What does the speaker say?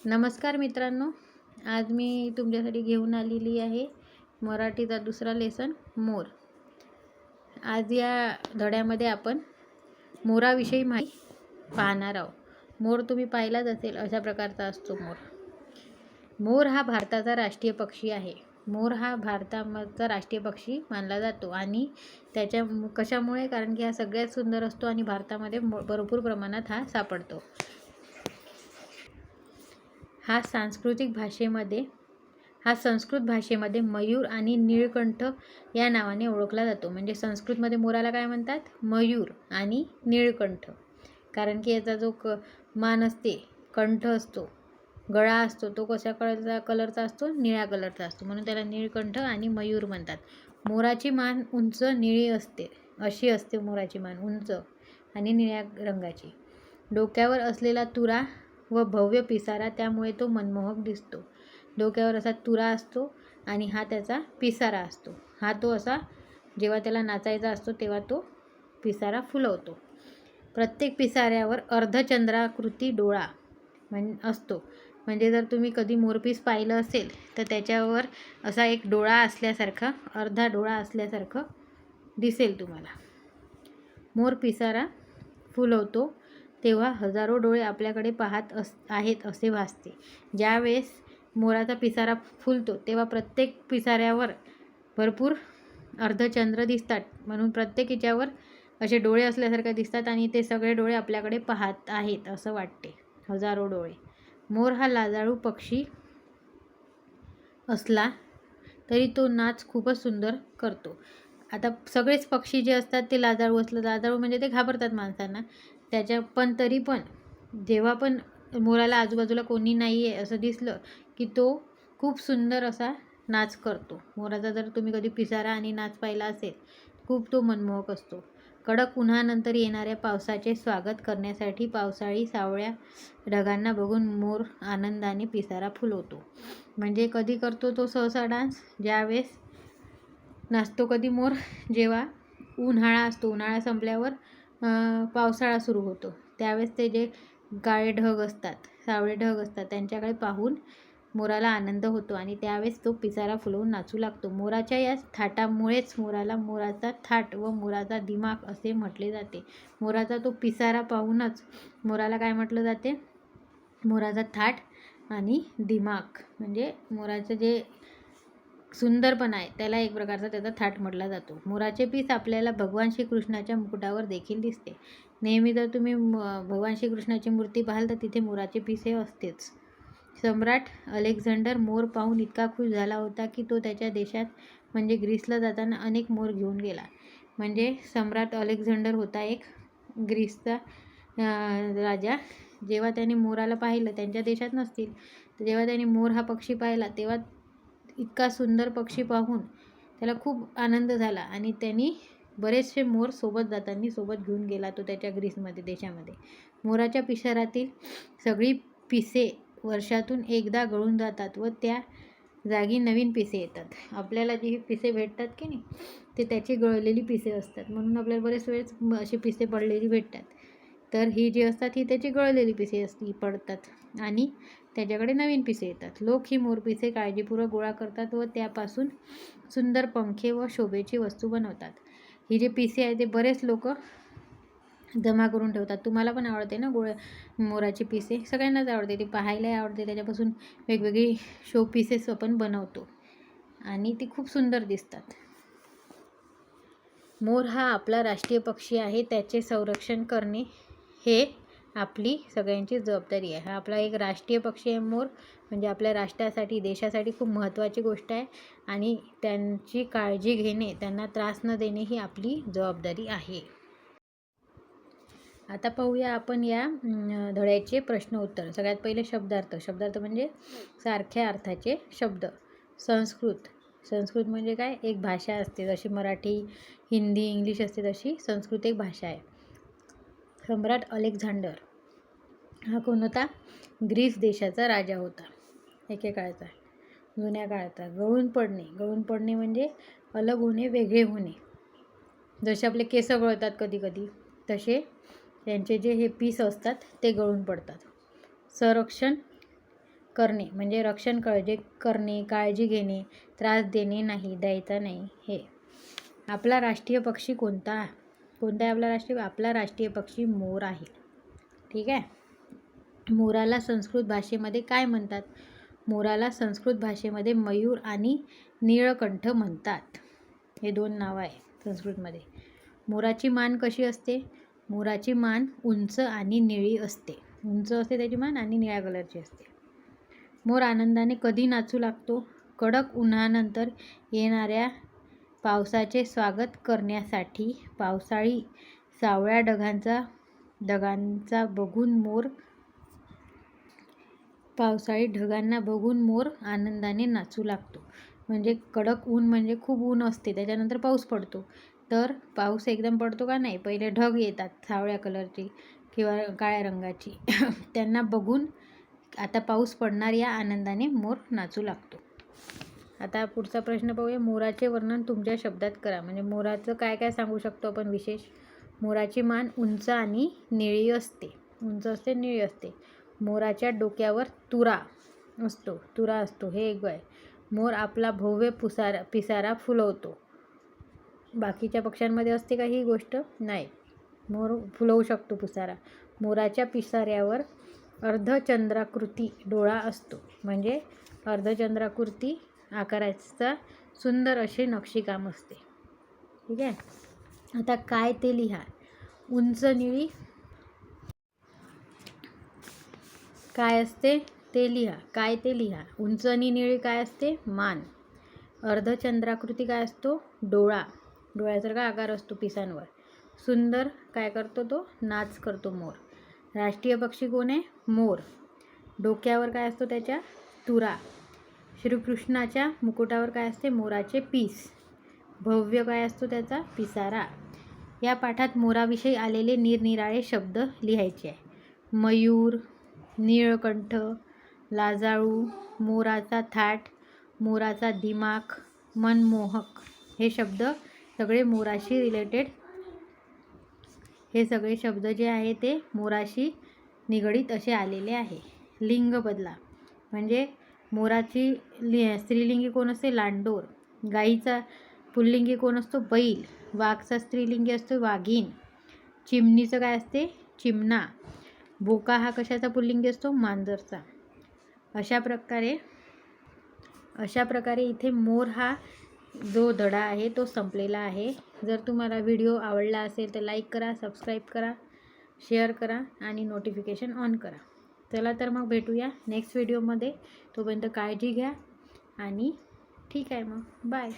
नमस्कार मित्रांनो आज मी तुमच्यासाठी घेऊन आलेली आहे मराठीचा दुसरा लेसन मोर. आज या धड्यामध्ये आपण मोराविषयी माहिती पाहणार आहोत. मोर तुम्ही पाहिलाच असेल अशा प्रकारचा असतो मोर. मोर हा भारताचा राष्ट्रीय पक्षी आहे. मोर हा भारताचा राष्ट्रीय पक्षी मानला जातो आणि त्याच्या कशामुळे? कारण की हा सगळ्यात सुंदर असतो आणि भारतामध्ये भरपूर प्रमाणात हा सापडतो. हा सांस्कृतिक भाषेमध्ये हा संस्कृत भाषेमध्ये मयूर आणि नीळकंठ या नावाने ओळखला जातो. म्हणजे संस्कृतमध्ये मोराला काय म्हणतात? मयूर आणि नीळकंठ. कारण की याचा जो क मान असते कंठ असतो गळा असतो तो कशा कलरचा कलरचा असतो? निळ्या कलरचा असतो. म्हणून त्याला निळकंठ आणि मयूर म्हणतात. मोराची मान उंच निळी असते अशी असते मोराची मान उंच आणि निळ्या रंगाची. डोक्यावर असलेला तुरा व भव्य पिसारा त्यामुळे तो मनमोहक दिसतो. डोक्यावर असा तुरा असतो आणि हा त्याचा पिसारा असतो. हा तो असा जेव्हा त्याला नाचायचा असतो तेव्हा तो पिसारा फुलवतो. प्रत्येक पिसाऱ्यावर अर्धचंद्राकृती डोळा म्हण असतो. म्हणजे जर तुम्ही कधी मोरपीस पाहिलं असेल तर त्याच्यावर असा एक डोळा असल्यासारखा अर्धा डोळा असल्यासारखं दिसेल तुम्हाला. मोर पिसारा फुलवतो तेव्हा हजारो डोळे आपल्याकडे पाहत अस आहेत असे भासते. ज्यावेळेस मोराचा पिसारा फुलतो तेव्हा प्रत्येक पिसाऱ्यावर भरपूर अर्धचंद्र दिसतात. म्हणून प्रत्येक याच्यावर असे डोळे असल्यासारखे दिसतात आणि ते सगळे डोळे आपल्याकडे पाहत आहेत असं वाटते. हजारो डोळे. मोर हा लाजाळू पक्षी असला तरी तो नाच खूपच सुंदर करतो. आता सगळेच पक्षी जे असतात ते लाजाळू असलं लाजाळू म्हणजे ते घाबरतात माणसांना. त्याच्या पण तरी पण जेव्हा पण मोराला आजूबाजूला कोणी नाही आहे असं दिसलं की तो खूप सुंदर असा नाच करतो. मोराचा जर तुम्ही कधी पिसारा आणि नाच पाहिला असेल खूप तो मनमोहक असतो. कडक उन्हानंतर येणाऱ्या पावसाचे स्वागत करण्यासाठी पावसाळी सावळ्या ढगांना बघून मोर आनंदाने पिसारा फुलवतो. म्हणजे कधी करतो तो सहसा डान्स? ज्यावेळेस नाचतो कधी मोर? जेव्हा उन्हाळा असतो उन्हाळा संपल्यावर पावसाळा सुरू होतो. त्यावेळेस ते जे काळे ढग असतात सावळे ढग असतात त्यांच्याकडे पाहून मोराला आनंद होतो आणि त्यावेळेस तो पिसारा फुलवून नाचू लागतो. मोराच्या या थाटामुळेच मोराला मोराचा थाट व मोराचा दिमाग असे म्हटले जाते. मोराचा तो पिसारा पाहूनच मोराला काय म्हटलं जाते? मोराचा थाट आणि दिमाग. म्हणजे मोराचं जे सुंदरपणा आहे. त्याला एक प्रकारचा त्याचा थाट म्हटला जातो. मोराचे पीस आपल्याला भगवान श्रीकृष्णाच्या मुकुटावर देखील दिसते. नेहमी जर तुम्ही म- भगवान श्रीकृष्णाची मूर्ती पाहाल तर तिथे मोराचे पीस हे असतेच. सम्राट अलेक्झांडर मोर पाहून इतका खुश झाला होता की तो त्याच्या देशात म्हणजे ग्रीसला जाताना अनेक मोर घेऊन गेला. म्हणजे सम्राट अलेक्झांडर होता एक ग्रीसचा राजा. जेव्हा त्याने मोराला पाहिलं त्यांच्या देशात नसतील. तर जेव्हा त्याने मोर हा पक्षी पाहिला तेव्हा इतका सुंदर पक्षी पाहून त्याला खूप आनंद झाला आणि त्यांनी बरेचसे मोर सोबत जाताना सोबत घेऊन गेला तो त्याच्या ग्रीसमध्ये देशामध्ये. मोराच्या पिसारातील सगळी पिसे वर्षातून एकदा गळून जातात व त्या जागी नवीन पिसे येतात. आपल्याला जी पिसे भेटतात की नाही ते त्याची गळलेली पिसे असतात. म्हणून आपल्याला बरेच वेळेस असे पिसे पडलेली भेटतात. तर ही जी असतात ही त्याची गळलेली पिसे असती पडतात. आणि त्याच्याकडे नवीन पिसे येतात. लोक ही मोरपिसे काळजीपूर्वक गोळा करतात व त्यापासून सुंदर पंखे व शोभेची वस्तू बनवतात. ही जे पिसे आहे ते बरेच लोक जमा करून ठेवतात. तुम्हाला पण आवडते ना गोळ मोराची पिसे? सगळ्यांनाच आवडते. ती पाहायलाही आवडते. त्याच्यापासून वेगवेगळी शो पिसेस आपण बनवतो. आणि ती खूप सुंदर दिसतात. मोर हा आपला राष्ट्रीय पक्षी आहे. त्याचे संरक्षण करणे हे आपली सगळ्यांची जबाबदारी आहे. हा आपला एक राष्ट्रीय पक्षी आहे मोर. म्हणजे आपल्या राष्ट्रासाठी देशासाठी खूप महत्त्वाची गोष्ट आहे. आणि त्यांची काळजी घेणे त्यांना त्रास न देणे ही आपली जबाबदारी आहे. आता पाहूया आपण या धड्याचे प्रश्न उत्तर. सगळ्यात पहिले शब्दार्थ. शब्दार्थ म्हणजे सारख्या अर्थाचे शब्द. संस्कृत. संस्कृत म्हणजे काय? एक भाषा असते. जशी मराठी हिंदी इंग्लिश असते तशी संस्कृत एक भाषा आहे. सम्राट अलेक्झांडर. हा कोण होता? ग्रीस देशाचा राजा होता. एकेकाळचा जुन्या काळाचा. गळून पडणे. गळून पडणे म्हणजे अलग होणे वेगळे होणे. जसे आपले केस गळतात कधी कधी तसे त्यांचे जे हे पीस असतात ते गळून पडतात. संरक्षण करणे म्हणजे रक्षण काळजी करणे काळजी घेणे त्रास देणे नाही द्यायचा नाही हे. आपला राष्ट्रीय पक्षी कोणता? कोणता आहे आपला राष्ट्रीय? आपला राष्ट्रीय पक्षी मोर आहे. ठीक आहे? मोराला संस्कृत भाषेमध्ये काय म्हणतात? मोराला संस्कृत भाषेमध्ये मयूर आणि निळकंठ म्हणतात. हे दोन नावं आहे संस्कृतमध्ये. मोराची मान कशी असते? मोराची मान उंच आणि निळी असते. उंच असते त्याची मान आणि निळ्या कलरची असते. मोर आनंदाने कधी नाचू लागतो? कडक उन्हानंतर येणाऱ्या पावसाचे स्वागत करण्यासाठी पावसाळी सावळ्या ढगांचा ढगांचा बघून मोर पावसाळी ढगांना बघून मोर आनंदाने नाचू लागतो. म्हणजे कडक ऊन म्हणजे खूप ऊन असते त्याच्यानंतर पाऊस पडतो. तर पाऊस एकदम पडतो का नाही? पहिले ढग येतात सावळ्या कलरची किंवा काळ्या रंगाची. त्यांना बघून आता पाऊस पडणार या आनंदाने मोर नाचू लागतो. आता पुढचा प्रश्न पाहूया. मोराचे वर्णन तुमच्या शब्दात करा. म्हणजे मोराचं काय काय सांगू शकतो आपण विशेष? मोराची मान उंच आणि निळी असते. उंच असते निळी असते. मोराच्या डोक्यावर तुरा असतो तुरा असतो हे एक आहे मोर आपला भव्य पुसारा पिसारा फुलवतो. बाकीच्या पक्ष्यांमध्ये असते का ही गोष्ट? नाही. मोर फुलवू शकतो पुसारा. मोराच्या पिसाऱ्यावर अर्धचंद्राकृती डोळा असतो. म्हणजे अर्धचंद्राकृती आकाराचा सुंदर असे नक्षीकाम असते. ठीक आहे? आता काय ते लिहा. उंच निळी काय असते? ते लिहा. काय ते लिहा. उंच आणि निळी काय असते? मान. अर्धचंद्राकृती काय असतो? डोळा. डोळ्यासारखा आकार असतो पिसांवर. सुंदर काय करतो तो? नाच करतो मोर. राष्ट्रीय पक्षी कोण आहे? मोर. डोक्यावर काय असतो त्याच्या? तुरा. श्रीकृष्णाच्या मुकुटावर काय असते? मोराचे पीस. भव्य काय असतो त्याचा? पिसारा. या पाठात मोराविषयी आलेले निरनिराळे शब्द लिहायचे आहे. मयूर निळकंठ लाजाळू मोराचा थाट मोराचा दिमाख मनमोहक हे शब्द सगळे मोराशी रिलेटेड हे सगळे शब्द जे आहे ते मोराशी निगडीत असे आलेले आहे. लिंग बदला म्हणजे मोराची लि स्त्रीलिंगी कोण असते? लांडोर. गाईचा पुल्लिंगी कोण असतो? बैल. वाघचा स्त्रीलिंगी असतो? वाघीण. चिमणीचं काय असते? चिमणा. बोका हा कशाचा पुल्लिंगी असतो? मांजरचा. अशा प्रकारे अशा प्रकारे इथे मोर हा जो धडा आहे तो संपलेला आहे. जर तुम्हाला व्हिडिओ आवडला असेल तर लाईक करा सबस्क्राईब करा शेअर करा आणि नोटिफिकेशन ऑन करा. चला तर मग भेटूया नेक्स्ट व्हिडिओमध्ये. तोपर्यंत काळजी घ्या आणि ठीक आहे मग. बाय.